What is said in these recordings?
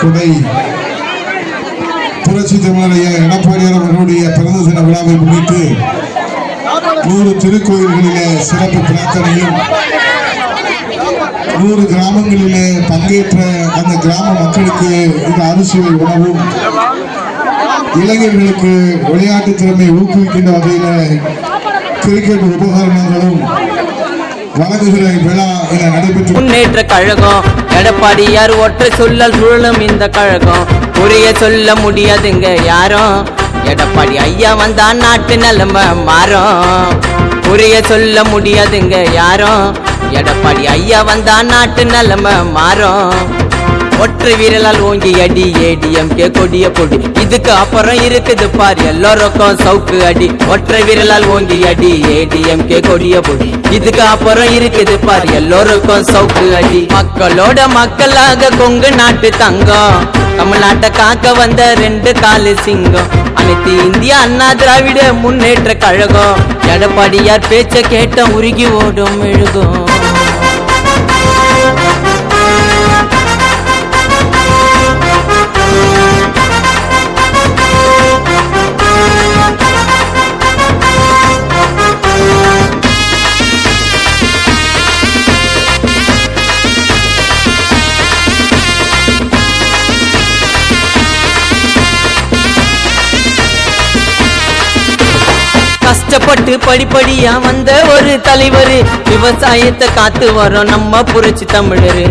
கொடை புரட்சி தமிழரைய எடப்பாடியார் அவர்களுடைய பிறந்த தின விழாவை முன்னிட்டு நூறு திருக்கோயில்களிலே சிறப்பு பிரார்த்தனையும் நூறு கிராமங்களிலே பங்கேற்ற அந்த கிராம மக்களுக்கு இந்த அரிசி உணவும் இளைஞர்களுக்கு விளையாட்டு திறமை ஊக்குவிக்கின்ற வகையில் கிரிக்கெட் உபகரணங்களும் வழங்குகிற விழா என முன்னேற்ற கழகம். எடப்பாடியார் ஒற்றை சொல்லல் சுழலும் இந்த கழகம்? புரிய சொல்ல முடியாதுங்க யாரும். எடப்பாடி ஐயா வந்தா நாட்டு நிலம மாறும். புரிய சொல்ல முடியாதுங்க யாரும். எடப்பாடி ஐயா வந்தா நாட்டு நிலம மாறும். ஒற்றை வீரலால் ஓங்கி அடி ஏடிஎம் கே கொடிய பொடி. இதுக்கு அப்புறம் இருக்குது பார் எல்லோருக்கும் சவுக்கு அடி. ஒற்றை வீரலால் ஓங்கி அடி ஏடிஎம் கே கொடிய பொடி. இதுக்கு அப்புறம் இருக்குது பார் எல்லோருக்கும் சவுக்கு அடி. மக்களோட மக்களாக கொங்கு நாட்டு தங்கம். தமிழ்நாட்டை காக்க வந்த ரெண்டு காலு சிங்கம். அனைத்து இந்திய அண்ணா திராவிட முன்னேற்ற கழகம். எடப்பாடியார் பேச்ச கேட்ட உருகி ஓடும் எழுகும் கஷ்டப்பட்டு படிப்படியா வந்த ஒரு தலைவர். விவசாயத்தை காத்து வரோம் நம்ம புரட்சி தமிழரு.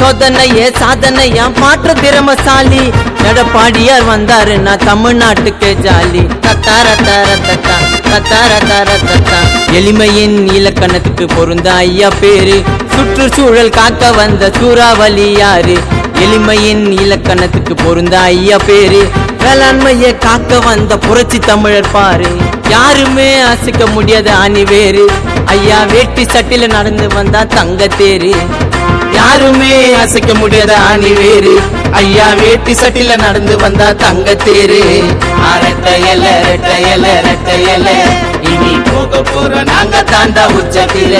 சோதனைய சாதனையா மாற்ற திறமசாலி. எடப்பாடியார் வந்தாரு நான் தமிழ்நாட்டுக்கு ஜாலி. தத்தார தர தத்தா, தத்தா. எளிமையின் இலக்கணத்துக்கு பொருந்த ஐயா பேரு. சுற்றுச்சூழல் காக்க வந்த சூறாவளி யாரு எளிமையின் இலக்கணத்துக்கு பொருந்த ஐயா பேரு. வேளாண்மையை காக்க வந்த புரட்சி தமிழர் பாரு. யாருமே அசைக்க முடியாத அணி வேறு. ஐயா வேட்டி சட்டில நடந்து வந்தா தங்க தேரு. யாருமே அசைக்க முடியாத அணி வேறு. ஐயா வேட்டி சட்டில நடந்து வந்தா தங்க தேரு. அரட்டையல எல ரெட்ட இனி போக போற நாங்க தாண்டா உச்சத்தில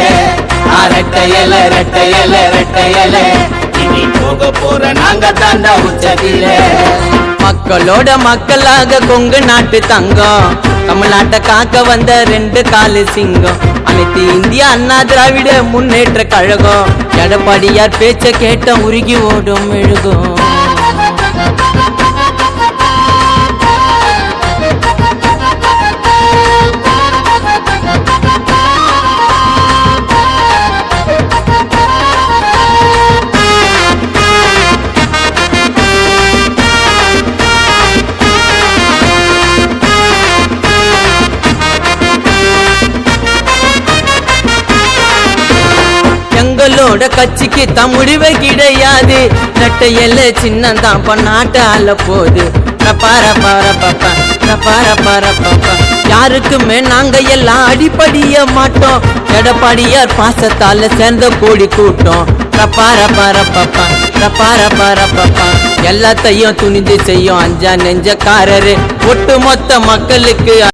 அரட்டையல எல ரெட்ட இனி போக போற நாங்க தாண்டா உச்சத்தில மக்களோட மக்களாக கொங்கு நாட்டு தங்கம். தமிழ்நாட்டை காக்க வந்த ரெண்டு காலு சிங்கம். அனைத்து இந்திய அண்ணா திராவிட முன்னேற்ற கழகம். எடப்பாடியார் பேச்ச கேட்ட உருகி ஓடும் எழுகும் எங்களோட கட்சிக்கு தான் கிடையாது நட்டையல்ல சின்னந்தான் பண்ணாட்ட நாட்டால போது பார பார பாப்பா பார பார பாப்பா யாருக்குமே நாங்க எல்லாம் அடிப்படிய மாட்டோம் எடப்பாடியார் பாசத்தால சேர்ந்த கோடி கூட்டம் பார பார பாப்பா பார பார பாப்பா எல்லாத்தையும் துணிஞ்சு செய்யும் அஞ்சா நெஞ்சக்காரரு ஒட்டு மொத்த மக்களுக்கு